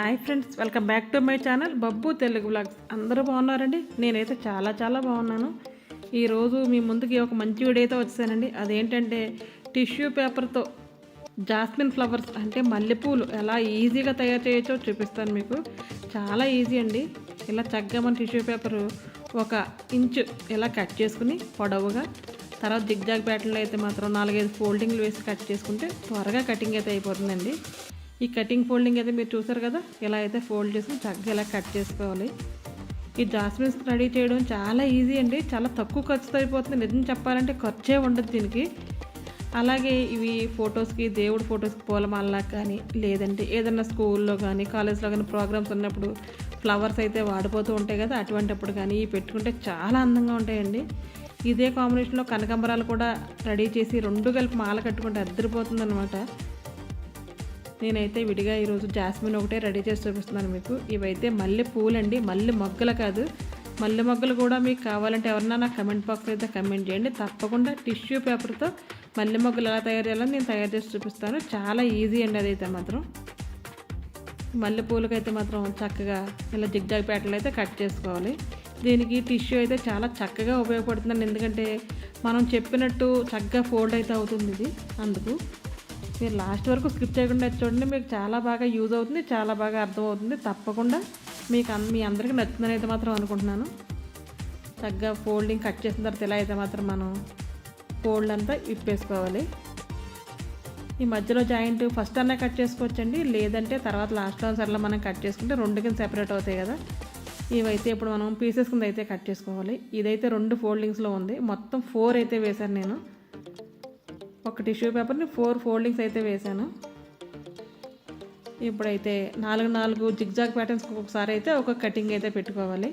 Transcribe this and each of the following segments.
Hi friends welcome back to my channel Babbu Telugu blogs అందరూ బాగున్నారండి? నేనైతే చాలా చాలా బాగున్నాను. ఈరోజు మీ ముందుకి ఒక మంచి వీడియో అయితే వచ్చానండి అదేంటంటే టిష్యూ పేపర్తో జాస్మిన్ ఫ్లవర్స్ అంటే మల్లెపూలు ఎలా ఈజీగా తయారు చేయొచ్చో చూపిస్తాను మీకు. చాలా ఈజీ అండి. ఇలా చక్కగా మన టిష్యూ పేపర్ ఒక ఇంచు ఇలా కట్ చేసుకుని పొడవుగా తర్వాత జిగ్జాగ్ బ్యాటర్లో అయితే మాత్రం నాలుగైదు ఫోల్డింగ్లు వేసి కట్ చేసుకుంటే త్వరగా కటింగ్ అయితే అయిపోతుందండి. ఈ కటింగ్ ఫోల్డింగ్ అయితే మీరు చూసారు కదా? ఇలా అయితే ఫోల్డ్ చేసుకుని చక్కగా ఇలా కట్ చేసుకోవాలి. ఈ జాస్మిన్స్ రెడీ చేయడం చాలా ఈజీ అండి. చాలా తక్కువ ఖర్చుతో అయిపోతుంది. నిజం చెప్పాలంటే ఖర్చే ఉండదు దీనికి. అలాగే ఇవి ఫొటోస్కి దేవుడి ఫొటోస్కి పూలమాలలా కానీ లేదంటే ఏదైనా స్కూల్లో కానీ కాలేజ్లో కానీ ప్రోగ్రామ్స్ ఉన్నప్పుడు ఫ్లవర్స్ అయితే వాడిపోతూ ఉంటాయి కదా? అటువంటిప్పుడు కానీ ఇవి పెట్టుకుంటే చాలా అందంగా ఉంటాయండి. ఇదే కాంబినేషన్లో కనకంబరాలు కూడా రెడీ చేసి రెండు కలిపి మాల కట్టుకుంటే అద్దరిపోతుంది అనమాట నేనైతే విడిగా ఈరోజు జాస్మిన్ ఒకటే రెడీ చేసి చూపిస్తున్నాను మీకు. ఇవైతే మల్లె పూలండి. మల్లె మొగ్గలు కాదు. మల్లె మొగ్గలు కూడా మీకు కావాలంటే ఎవరన్నా నాకు కమెంట్ బాక్స్ అయితే కమెంట్ చేయండి. తప్పకుండా టిష్యూ పేపర్తో మల్లె మొగ్గలు ఎలా తయారు చేయాలని నేను తయారు చేసి చూపిస్తాను. చాలా ఈజీ అండి అదైతే మాత్రం. మల్లె పూలకైతే మాత్రం చక్కగా ఇలా జిగ్జాగ్ ప్యాటర్లు అయితే కట్ చేసుకోవాలి. దీనికి టిష్యూ అయితే చాలా చక్కగా ఉపయోగపడుతుందండి. ఎందుకంటే మనం చెప్పినట్టు చక్కగా ఫోల్డ్ అయితే అవుతుంది ఇది అందుకు. మీరు లాస్ట్ వరకు స్కిప్ చేయకుండా చూడండి. మీకు చాలా బాగా యూజ్ అవుతుంది చాలా బాగా అర్థమవుతుంది. తప్పకుండా మీకు మీ అందరికీ నచ్చిందని అయితే మాత్రం అనుకుంటున్నాను. చక్కగా ఫోల్డింగ్ కట్ చేసిన తర్వాత ఇలా అయితే మాత్రం మనం ఫోల్డ్ అంతా ఇప్పేసుకోవాలి. ఈ మధ్యలో జాయింట్ ఫస్ట్ అన్నా కట్ చేసుకోవచ్చండి. లేదంటే తర్వాత లాస్ట్ సర్లో మనం కట్ చేసుకుంటే రెండు కింద సెపరేట్ అవుతాయి కదా. ఇవైతే ఇప్పుడు మనం పీసెస్ కింద అయితే కట్ చేసుకోవాలి. ఇదైతే రెండు ఫోల్డింగ్స్లో ఉంది. మొత్తం ఫోర్ అయితే వేశాను నేను. ఒక టిష్యూ పేపర్ని ఫోర్ ఫోల్డింగ్స్ అయితే వేశాను ఇప్పుడైతే నాలుగు నాలుగు జిగ్జాగ్ ప్యాటర్న్స్ ఒకసారి అయితే ఒక కటింగ్ అయితే పెట్టుకోవాలి.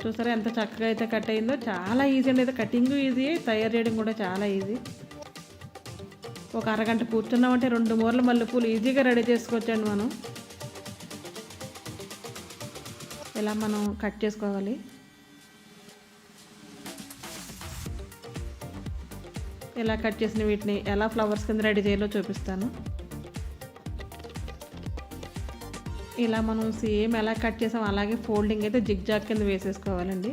చూసారా ఎంత చక్కగా అయితే కట్ అయిందో? చాలా ఈజీ అండి. అయితే కటింగ్ ఈజీ తయారు చేయడం కూడా చాలా ఈజీ ఒక అరగంట కూర్చున్నామంటే రెండు మూరల మల్లెపూలు ఈజీగా రెడీ చేసుకోవచ్చండి మనం. ఇలా మనం కట్ చేసుకోవాలి. ఇలా కట్ చేసిన వీటిని ఎలా ఫ్లవర్స్ కింద రెడీ చేయాలో చూపిస్తాను. ఇలా మనం సేమ్ ఎలా కట్ చేసాం అలాగే ఫోల్డింగ్ అయితే జిగ్జాగ్ కింద వేసేసుకోవాలండి.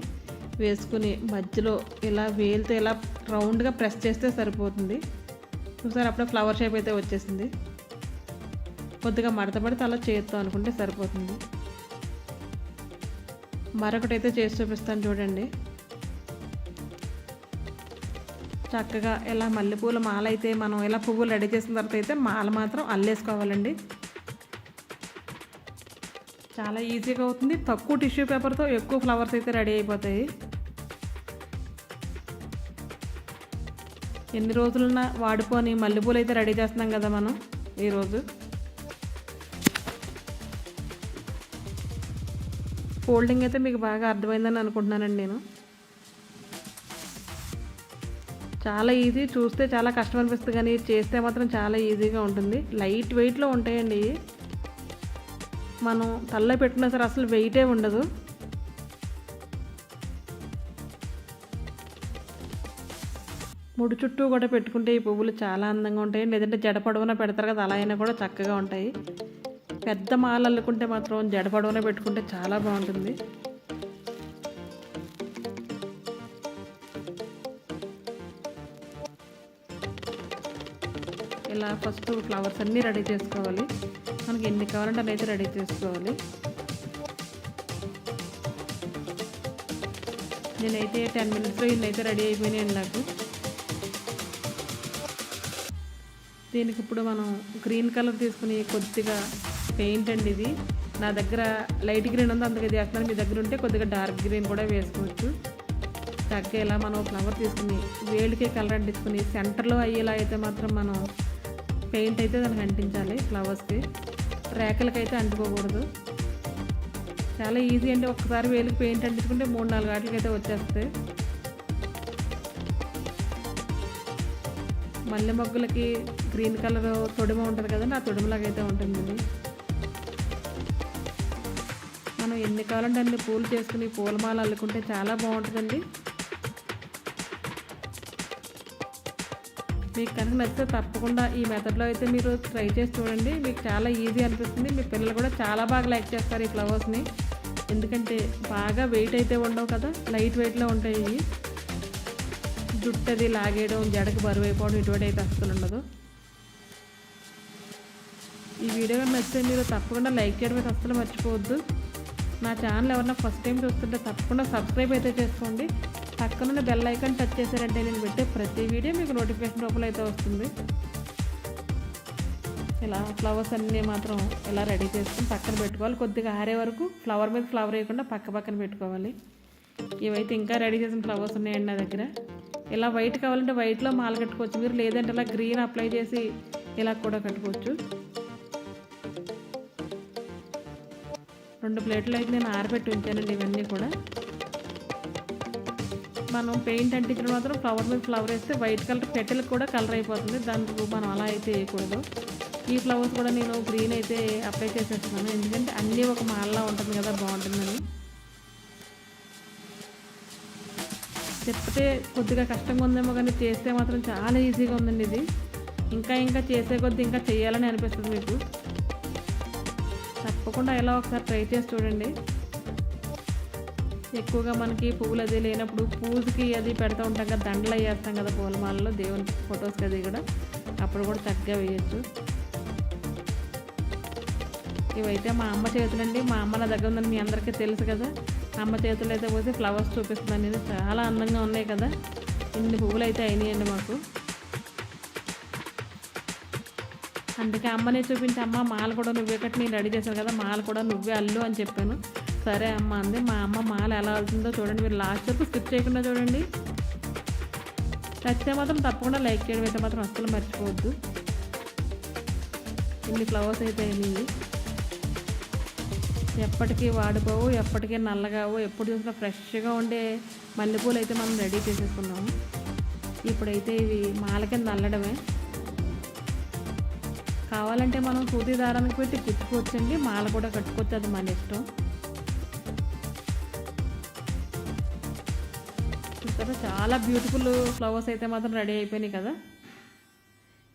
వేసుకుని మధ్యలో ఇలా వేలితో ఇలా రౌండ్గా ప్రెస్ చేస్తే సరిపోతుంది. చూసారు అప్పుడే ఫ్లవర్ షేప్ అయితే వచ్చేసింది. కొద్దిగా మడత పడితే అలా చేత్తో అనుకుంటే సరిపోతుంది. మరొకటి అయితే చేసి చూపిస్తాను చూడండి. చక్కగా ఇలా మల్లెపూల మాల అయితే మనం ఇలా పువ్వులు రెడీ చేసిన తర్వాత అయితే మాల మాత్రం అల్లేసుకోవాలండి. చాలా ఈజీగా అవుతుంది. తక్కువ టిష్యూ పేపర్తో ఎక్కువ ఫ్లవర్స్ అయితే రెడీ అయిపోతాయి. ఎన్ని రోజులున్నా వాడిపోని మల్లెపూలు అయితే రెడీ చేస్తున్నాం కదా మనం ఈరోజు. ఫోల్డింగ్ అయితే మీకు బాగా అర్థమైందని అనుకుంటున్నానండి నేను. చాలా ఈజీ. చూస్తే చాలా కష్టం అనిపిస్తుంది కానీ చేస్తే మాత్రం చాలా ఈజీగా ఉంటుంది. లైట్ వెయిట్లో ఉంటాయండి మనం తల్లో పెట్టుకున్నా సరే అసలు వెయిటే ఉండదు. ముడి చుట్టూ కూడా పెట్టుకుంటే ఈ పువ్వులు చాలా అందంగా ఉంటాయి లేదంటే జడ పొడవున పెడతారు కదా అలా అయినా కూడా చక్కగా ఉంటాయి. పెద్ద మాల అల్లుకుంటే మాత్రం జడ పొడవున పెట్టుకుంటే చాలా బాగుంటుంది. ఇలా ఫస్ట్ ఫ్లవర్స్ అన్నీ రెడీ చేసుకోవాలి. మనకి ఎన్ని కావాలంటే అన్నీ అయితే రెడీ చేసుకోవాలి. నేనైతే టెన్ మినిట్స్లో ఇన్నైతే అయితే రెడీ అయిపోయినాయండి నాకు. దీనికి ఇప్పుడు మనం గ్రీన్ కలర్ తీసుకుని కొద్దిగా పెయింట్ అండి ఇది. నా దగ్గర లైట్ గ్రీన్ ఉంది అందుకే చేస్తున్నాను మీ దగ్గర ఉంటే కొద్దిగా డార్క్ గ్రీన్ కూడా వేసుకోవచ్చు. తగ్గేలా ఇలా మనం ఫ్లవర్ తీసుకుని వేడికే కలర్ అంటించుకుని సెంటర్లో అయ్యేలా అయితే మాత్రం మనం పెయింట్ అయితే దానికి అంటించాలి ఫ్లవర్స్కి. రేకలకైతే అంటుకోకూడదు. చాలా ఈజీ అంటే ఒక్కసారి వేలికి పెయింట్ అంటించుకుంటే మూడు నాలుగు వాటికి అయితే వచ్చేస్తాయి. మల్లె మొగ్గులకి గ్రీన్ కలర్ తొడిమ ఉంటుంది కదండి ఆ తొడిమలాగా అయితే ఉంటుంది మనం ఎన్ని కావాలంటే అన్ని పూలు చేసుకుని పూలమాల అల్లుకుంటే చాలా బాగుంటుందండి. మీకు కనుక నచ్చితే తప్పకుండా ఈ మెథడ్లో అయితే మీరు ట్రై చేసి చూడండి. మీకు చాలా ఈజీ అనిపిస్తుంది. మీ పిల్లలు కూడా చాలా బాగా లైక్ చేస్తారు ఈ ఫ్లవర్స్ని ఎందుకంటే బాగా వెయిట్ అయితే ఉండవు కదా. లైట్ వెయిట్లో ఉంటాయి ఇవి. జుట్టు అది లాగేయడం జడకు బరువు అయిపోవడం ఇటువంటి అయితే అస్సలు ఉండదు. ఈ వీడియో నచ్చితే మీరు తప్పకుండా లైక్ చేయడం అయితే అస్సలు మర్చిపోవద్దు. నా ఛానల్ ఎవరన్నా ఫస్ట్ టైం చూస్తుంటే తప్పకుండా సబ్స్క్రైబ్ అయితే చేసుకోండి. పక్కనున్న బెల్ ఐకాన్ టచ్ చేశారంటే నేను పెట్టే ప్రతి వీడియో మీకు నోటిఫికేషన్ రూపంలో అయితే వస్తుంది. ఇలా ఫ్లవర్స్ అన్నీ మాత్రం ఇలా రెడీ చేసుకుని పక్కన పెట్టుకోవాలి. కొద్దిగా ఆరే వరకు ఫ్లవర్ మీద ఫ్లవర్ వేయకుండా పక్క పక్కన పెట్టుకోవాలి. ఇవైతే ఇంకా రెడీ చేసిన ఫ్లవర్స్ ఉన్నాయండి నా దగ్గర. ఇలా వైట్ కావాలంటే వైట్లో మాల కట్టుకోవచ్చు. మీరు లేదంటే ఇలా గ్రీన్ అప్లై చేసి ఇలా కూడా కట్టుకోవచ్చు. రెండు ప్లేట్లు అయితే నేను ఆరబెట్టి ఉంచానండి ఇవన్నీ కూడా. మనం పెయింట్ అంటించిన మాత్రం ఫ్లవర్ మీద ఫ్లవర్ వేస్తే వైట్ కలర్ పెట్టెలకు కూడా కలర్ అయిపోతుంది. దానికి మనం అలా అయితే వేయకూడదు. ఈ ఫ్లవర్స్ కూడా నేను గ్రీన్ అయితే అప్లై చేసేస్తున్నాను. ఎందుకంటే అన్నీ ఒక మాల్లా ఉంటుంది కదా బాగుంటుందని. చెప్తే కొద్దిగా కష్టంగా ఉందేమో కానీ చేస్తే మాత్రం చాలా ఈజీగా ఉందండి ఇది. ఇంకా ఇంకా చేసే కొద్ది ఇంకా చేయాలని అనిపిస్తుంది మీకు. తప్పకుండా ఎలా ఒకసారి ట్రై చేసి చూడండి. ఎక్కువగా మనకి పువ్వులు అది లేనప్పుడు పూజకి అది పెడతా ఉంటాం కదా దండలు వేస్తాం కదా పూలమాలలో దేవుని ఫొటోస్కి అది కూడా. అప్పుడు కూడా చక్కగా వేయచ్చు. ఇవైతే మా అమ్మ చేతులండి. మా అమ్మ నా దగ్గర ఉందని మీ అందరికీ తెలుసు కదా. అమ్మ చేతులు అయితే పోతే ఫ్లవర్స్ చూపిస్తుంది అనేది చాలా అందంగా ఉన్నాయి కదా. ఇన్ని పువ్వులు అయితే అయినాయండి మాకు. అందుకే అమ్మనే చూపించి అమ్మ మాల కూడా నువ్వే కట్టి నేను రెడీ చేశాను కదా మాల కూడా నువ్వే అల్లు అని చెప్పాను. సరే అమ్మ అంది. మా అమ్మ మాల ఎలా అవుతుందో చూడండి. మీరు లాస్ట్ వరకు స్కిప్ చేయకుండా చూడండి. నచ్చితే మాత్రం తప్పకుండా లైక్ చేయడం అయితే మాత్రం అస్సలు మర్చిపోవద్దు. ఇన్ని ఫ్లవర్స్ అయితే అయినాయి ఎప్పటికీ వాడిపోవు ఎప్పటికీ నల్లగావు ఎప్పుడు చూసినా ఫ్రెష్గా ఉండే మల్లెపూలు అయితే మనం రెడీ చేసేసుకున్నాము ఇప్పుడైతే ఇవి మాల కింద అల్లడమే కావాలంటే మనం సూది దారానికి పెట్టి కుట్టుకోవచ్చండి. మాల కూడా కట్టుకోవచ్చు అది మన ఇష్టం. కదా చాలా బ్యూటిఫుల్ ఫ్లవర్స్ అయితే మాత్రం రెడీ అయిపోయినాయి కదా.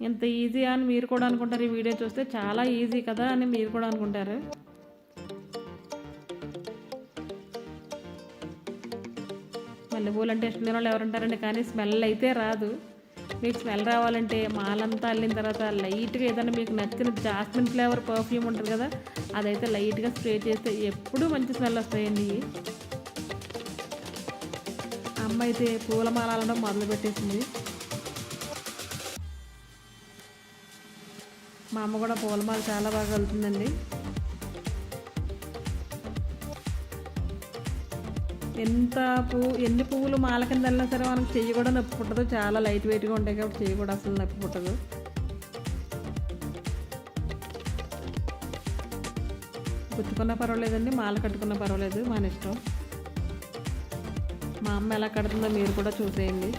ఎంత ఈజీ అని మీరు కూడా అనుకుంటారు ఈ వీడియో చూస్తే చాలా ఈజీ కదా అని మీరు కూడా అనుకుంటారు. మల్లెపూలు అంటే ఇష్టం లేని వాళ్ళు ఎవరుంటారండి కానీ స్మెల్ అయితే రాదు. మీకు స్మెల్ రావాలంటే మాలంతా అల్లిన తర్వాత లైట్గా ఏదైనా మీకు నచ్చిన జాస్మిన్ ఫ్లేవర్ పర్ఫ్యూమ్ ఉంటుంది కదా అదైతే లైట్గా స్ప్రే చేస్తే ఎప్పుడూ మంచి స్మెల్ వస్తాయండి. అమ్మ అయితే పూలమాల అల్లడం మొదలు పెట్టేసింది మా అమ్మ కూడా పూలమాల చాలా బాగా వెళ్తుందండి. ఎంత పువ్వు ఎన్ని పువ్వులు మాల కింద వెళ్ళినా సరే మనకు చెయ్యి కూడా నొప్పి పుట్టదు. చాలా లైట్ వెయిట్గా ఉంటాయి కాబట్టి చెయ్యి కూడా అసలు నొప్పి పుట్టదు. గుచ్చుకున్నా పర్వాలేదండి మాల కట్టుకున్నా పర్వాలేదు మన ఇష్టం. మా అమ్మ ఎలా కడుతుందో మీరు కూడా చూసేయండి.